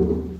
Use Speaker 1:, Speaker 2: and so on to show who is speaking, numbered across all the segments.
Speaker 1: Thank you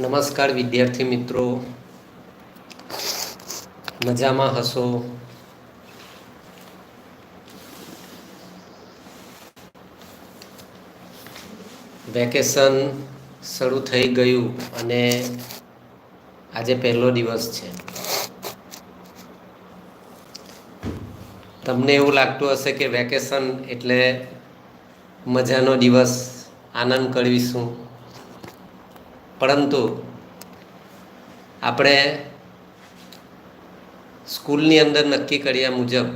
Speaker 1: નમસ્કાર વિદ્યાર્થી મિત્રો. મજામાં હશો? વેકેશન શરૂ થઈ ગયું અને આજે પહેલો દિવસ છે. તમને એવું લાગતું હશે કે વેકેશન એટલે મજાનો દિવસ, આનંદ કરવીશું પરંતુ આપણે સ્કૂલની અંદર નક્કી કર્યા મુજબ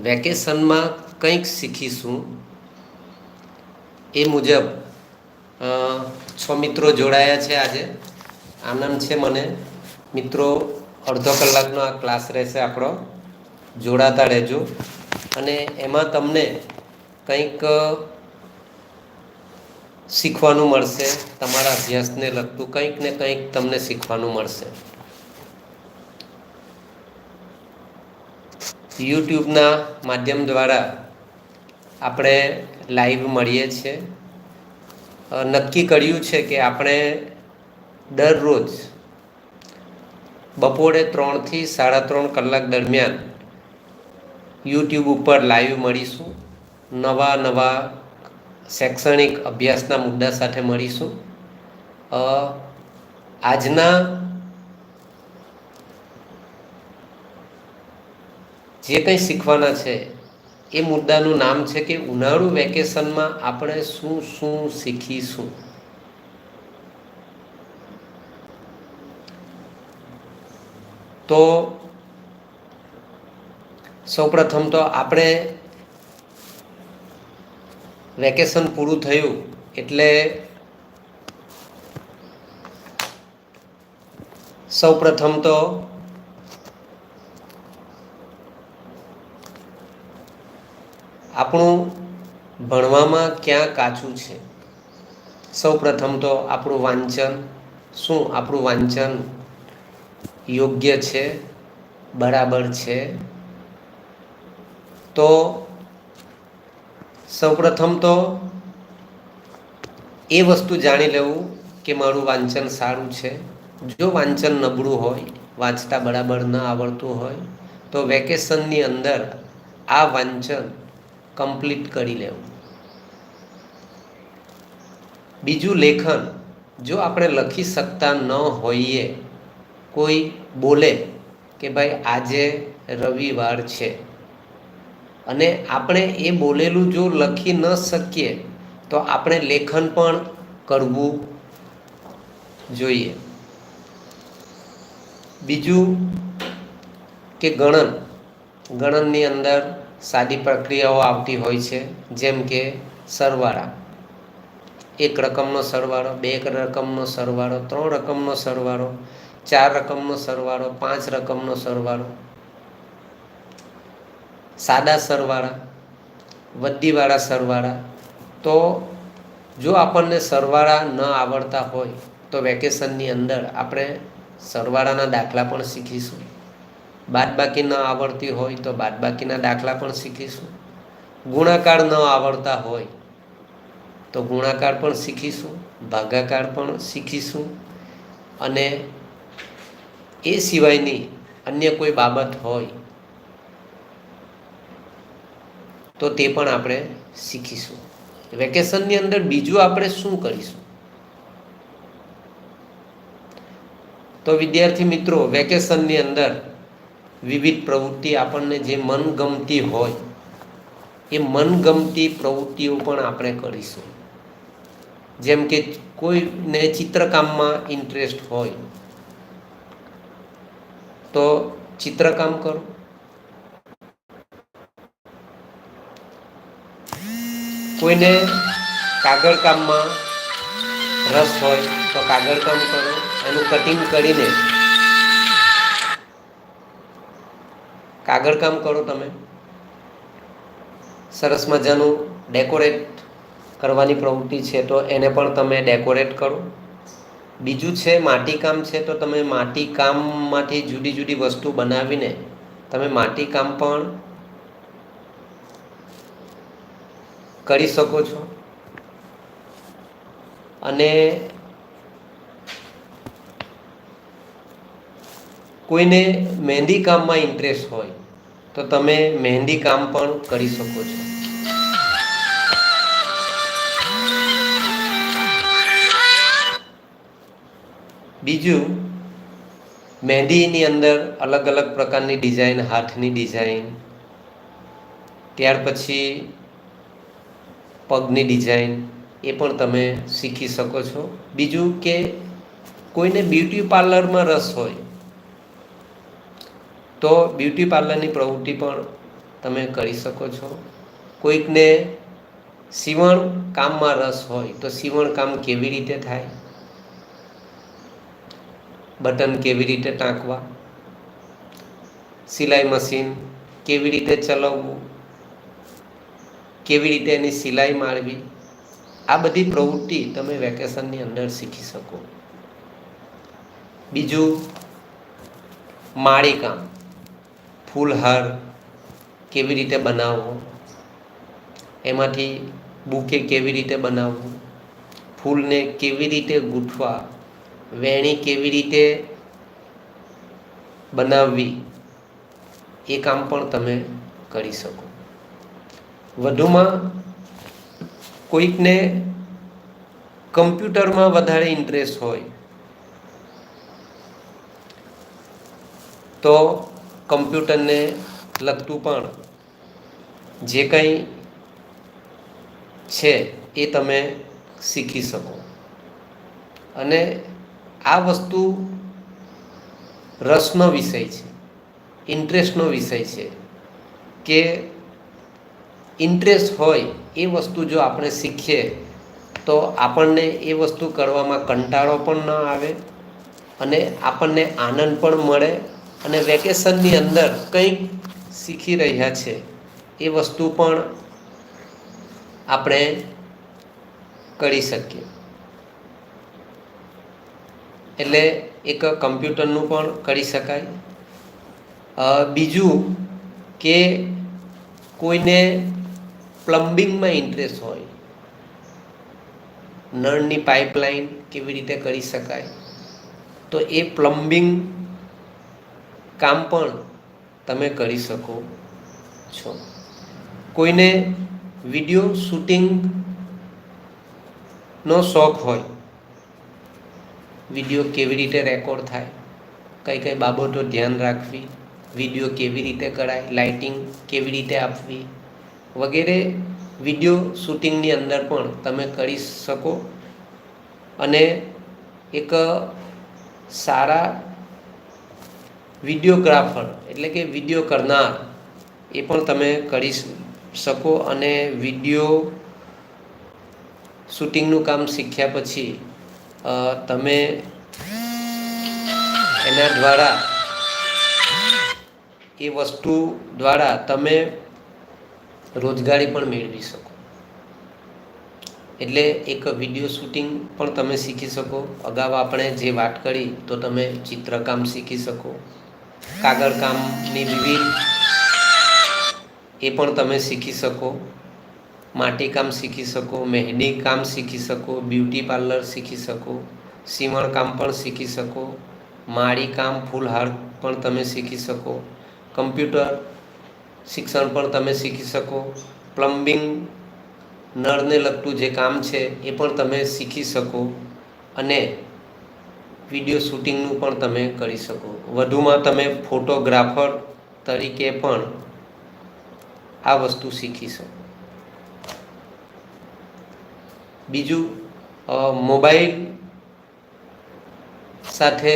Speaker 1: વેકેશનમાં કંઈક શીખીશું. એ મુજબ છ મિત્રો જોડાયા છે આજે. આનંદ છે મને. મિત્રો, અડધો કલાકનો આ ક્લાસ રહેશે આપણો. જોડાતા રહેજો. અને એમાં તમને કંઈક શીખવાનું મળશે, તમારા અભ્યાસને લગતું કંઈક ને કંઈક તમને શીખવાનું મળશે. યુટ્યુબના માધ્યમ દ્વારા આપણે લાઈવ મળીએ છીએ. નક્કી કર્યું છે કે આપણે દરરોજ બપોરે ત્રણથી સાડા ત્રણ કલાક દરમિયાન યુટ્યુબ ઉપર લાઈવ મળીશું. નવા નવા શૈક્ષણિક અભ્યાસના મુદ્દા સાથે મળીશું. આજના જે કંઈ શીખવાના છે, એ મુદ્દાનું નામ છે કે ઉનાળુ વેકેશનમાં આપણે શું શું શીખીશું. તો, સૌપ્રથમ તો આપણે વેકેશન પૂરું થયું એટલે સૌપ્રથમ તો આપણું ભણવામાં ક્યાં કાચું છે? સૌપ્રથમ તો આપણું વાંચન, શું આપણું વાંચન યોગ્ય છે, બરાબર છે? તો સૌપ્રથમ તો એ વસ્તુ જાણી લેવું કે મારું વાંચન સારું છે. જો વાંચન નબળું હોય, વાંચતા બરાબર ન આવડતું હોય, તો વેકેશનની અંદર આ વાંચન કમ્પ્લીટ કરી લેવું. બીજું લેખન, જો આપણે લખી શકતા ન હોઈએ, કોઈ બોલે કે ભાઈ આજે રવિવાર છે. અને આપણે એ બોલેલું જો લખી ન શકીએ, તો આપણે લેખન પણ કરવું જોઈએ. બીજું કે ગણન. ગણનની અંદર સાદી પ્રક્રિયાઓ આવતી હોય છે, જેમ કે સરવાળા. એક રકમનો સરવાળો, બે રકમનો સરવાળો, ત્રણ રકમનો સરવાળો, ચાર રકમનો સરવાળો, પાંચ રકમનો સરવાળો. સાદા સરવાળા વદ્દીવાળા સરવાળા. તો જો આપણને સરવાળા ન આવડતા હોય, તો વેકેશનની અંદર આપણે સરવાળાના દાખલા પણ શીખીશું. બાદબાકી ન આવડતી હોય, તો બાદબાકીના દાખલા પણ શીખીશું. ગુણાકાર ન આવડતા હોય, તો ગુણાકાર પણ શીખીશું, ભાગાકાર પણ શીખીશું. અને એ સિવાયની અન્ય કોઈ બાબત હોય તો તે પણ આપણે શીખીશું. વેકેશનની અંદર બીજું આપણે શું કરીશું? તો વિદ્યાર્થી મિત્રો, વેકેશનની અંદર વિવિધ પ્રવૃત્તિ આપણને જે મનગમતી હોય, એ મનગમતી પ્રવૃત્તિઓ પણ આપણે કરીશું. જેમ કે કોઈને ચિત્રકામમાં ઇન્ટરેસ્ટ હોય, તો ચિત્રકામ કરો. કોઈને કાગળ કામમાં રસ હોય તો કાગળ કામ કરો, એનું કટિંગ કરીને કાગળ કામ કરો તમે. સરસ મજાનું ડેકોરેટ કરવાની પ્રવૃત્તિ છે તો એને પણ તમે ડેકોરેટ કરો. બીજું છે માટીકામ છે તો તમે માટીકામમાંથી જુદી જુદી વસ્તુ બનાવીને તમે માટીકામ પણ કરી શકો છો. અને કોઈને મહેંદી કામમાં ઇન્ટરેસ્ટ હોય, તો તમે મહેંદી કામ પણ કરી શકો છો. બીજું, મહેંદીની અંદર અલગ અલગ પ્રકારની ડિઝાઇન હાથની ડિઝાઇન ત્યાર પછી પગની ડિઝાઇન એ પણ તમે શીખી શકો છો. બીજું કે કોઈને બ્યુટી પાર્લરમાં રસ હોય, તો બ્યુટી પાર્લરની પ્રવૃત્તિ પણ તમે કરી શકો છો. કોઈકને સીવણ કામમાં રસ હોય, તો સીવણ કામ કેવી રીતે થાય? બટન કેવી રીતે ટાંકવા? સિલાઈ મશીન કેવી રીતે ચલાવવું? કેવી રીતે એની સિલાઈ મારવી? આ બધી પ્રવૃત્તિ તમે વેકેશનની અંદર શીખી શકો. બીજું, માળીકામ. ફૂલહાર કેવી રીતે બનાવવો? એમાંથી બુકે કેવી રીતે બનાવવું? ફૂલને કેવી રીતે ગૂંથવા? વેણી કેવી રીતે બનાવવી? એ કામ પણ તમે કરી શકો. વધુમાં કોઈકને કમ્પ્યુટરમાં વધારે ઇન્ટરેસ્ટ હોય, તો કમ્પ્યુટરને લગતું પણ જે કંઈ છે એ તમે શીખી શકો. અને આ વસ્તુ રસનો વિષય છે ઇન્ટરેસ્ટનો વિષય છે કે ઇન્ટરેસ્ટ હોય એ વસ્તુ જો આપણે શીખીએ, તો આપણને એ વસ્તુ કરવામાં કંટાળો પણ ન આવે અને આપણને આનંદ પણ મળે અને વેકેશનની અંદર કંઈક શીખી રહ્યા છે, એ વસ્તુ પણ આપણે કરી શકીએ. એટલે એક કમ્પ્યુટરનું પણ કરી શકાય. બીજું કે કોઈને પ્લમ્બિંગમાં ઇન્ટરેસ્ટ હોય. નળની પાઇપલાઇન કેવી રીતે કરી શકાય? તો એ પ્લમ્બિંગ કામ પણ તમે કરી શકો છો. કોઈને વીડિયો શૂટિંગનો શોખ હોય, વીડિયો કેવી રીતે રેકોર્ડ થાય, કઈ કઈ બાબતો ધ્યાન રાખવી, વીડિયો કેવી રીતે કરાય લાઇટિંગ કેવી રીતે આપવી વગેરે વીડિયો શૂટિંગની અંદર પણ તમે કરી શકો. અને એક સારા વિડીયોગ્રાફર એટલે કે વીડિયો કરનાર એ પણ તમે કરી શકો અને વીડિયો શૂટિંગનું કામ શીખ્યા પછી તમે એના દ્વારા એ વસ્તુ દ્વારા તમે રોજગારી પણ મેળવી શકો. એટલે એક વીડિયો શૂટિંગ પણ તમે શીખી શકો. અગાઉ આપણે જે વાત કરી તો તમે ચિત્રકામ શીખી શકો. કાગળકામની વિવિધ એ પણ તમે શીખી શકો. માટીકામ શીખી શકો મહેંદી કામ શીખી શકો, બ્યુટી પાર્લર શીખી શકો સીવણ કામ પણ શીખી શકો માળી કામ ફૂલહાર પણ તમે શીખી શકો. કમ્પ્યુટર શિક્ષણ પણ તમે શીખી શકો. પ્લમ્બિંગ નળને લગતું જે કામ છે, એ પણ તમે શીખી શકો. અને વીડિયો શૂટિંગનું પણ તમે કરી શકો. વધુમાં તમે ફોટોગ્રાફર તરીકે પણ આ વસ્તુ શીખી શકો. બીજું મોબાઈલ સાથે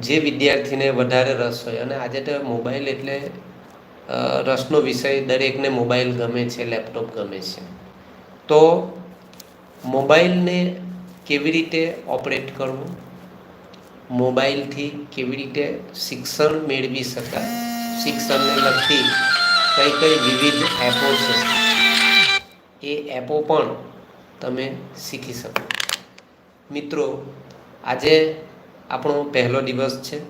Speaker 1: જે વિદ્યાર્થીને વધારે રસ હોય. અને આજે તો મોબાઈલ એટલે રસનો વિષય દરેકને મોબાઈલ ગમે છે, લેપટોપ ગમે છે. તો મોબાઈલને કેવી રીતે ઓપરેટ કરવું? મોબાઈલથી કેવી રીતે શિક્ષણ મેળવી શકાય? શિક્ષણને લગતી કઈ કઈ વિવિધ એપો છે? એ એપો પણ તમે શીખી શકો. મિત્રો, આજે આપણો પહેલો દિવસ છે.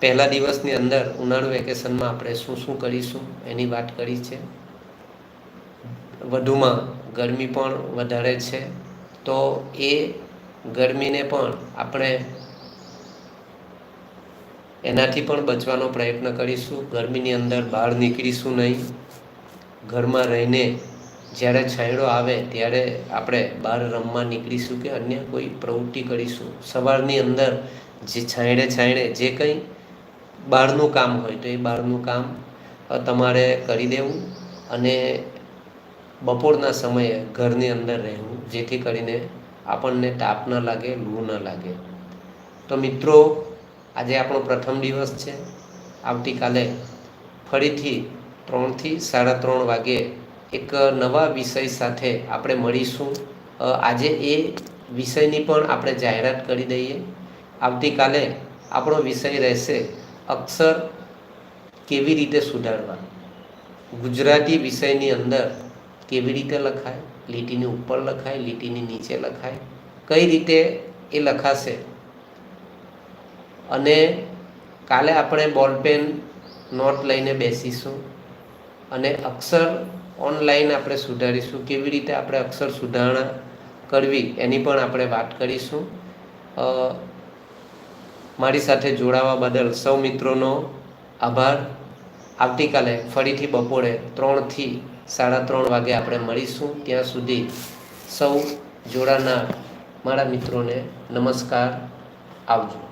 Speaker 1: પહેલા દિવસની અંદર ઉનાળુ વેકેશનમાં આપણે શું શું કરીશું એની વાત કરી છે. વધુમાં ગરમી પણ વધારે છે. તો એ ગરમીને પણ આપણે એનાથી પણ બચવાનો પ્રયત્ન કરીશું. ગરમીની અંદર બહાર નીકળીશું નહીં. ઘરમાં રહીને જ્યારે છાંયડો આવે ત્યારે આપણે બહાર રમવા નીકળીશું કે અન્ય કોઈ પ્રવૃત્તિ કરીશું? સવારની અંદર જે છાંયડે છાંયડે જે કંઈ બહારનું કામ હોય તો એ બહારનું કામ તમારે કરી દેવું અને બપોરના સમયે ઘરની અંદર રહેવું, જેથી કરીને આપણને તાપ ન લાગે, લૂ ન લાગે. તો મિત્રો, આજે આપણો પ્રથમ દિવસ છે. આવતીકાલે ફરીથી ત્રણથી સાડા ત્રણ વાગે એક નવા વિષય સાથે આપણે મળીશું. આજે એ વિષયની પણ આપણે જાહેરાત કરી દઈએ. આવતીકાલે આપણો વિષય રહેશે અક્ષર કેવી રીતે સુધારવા? ગુજરાતી વિષયની અંદર કેવી રીતે લખાય? લીટીની ઉપર લખાય, લીટીની નીચે લખાય? કઈ રીતે એ લખાશે? અને કાલે આપણે બોલપેન નોટ લઈને બેસીશું. અને અક્ષર ઓનલાઈન આપણે સુધારીશું, કેવી રીતે આપણે અક્ષર સુધારણા કરવી એની પણ આપણે વાત કરીશું. મારી સાથે જોડાવા બદલ સૌ મિત્રોનો આભાર. આવતીકાલે ફરીથી બપોરે ત્રણથી સાડા ત્રણ વાગે આપણે મળીશું. ત્યાં સુધી સૌ જોડાનાર મારા મિત્રોને નમસ્કાર. આવજો.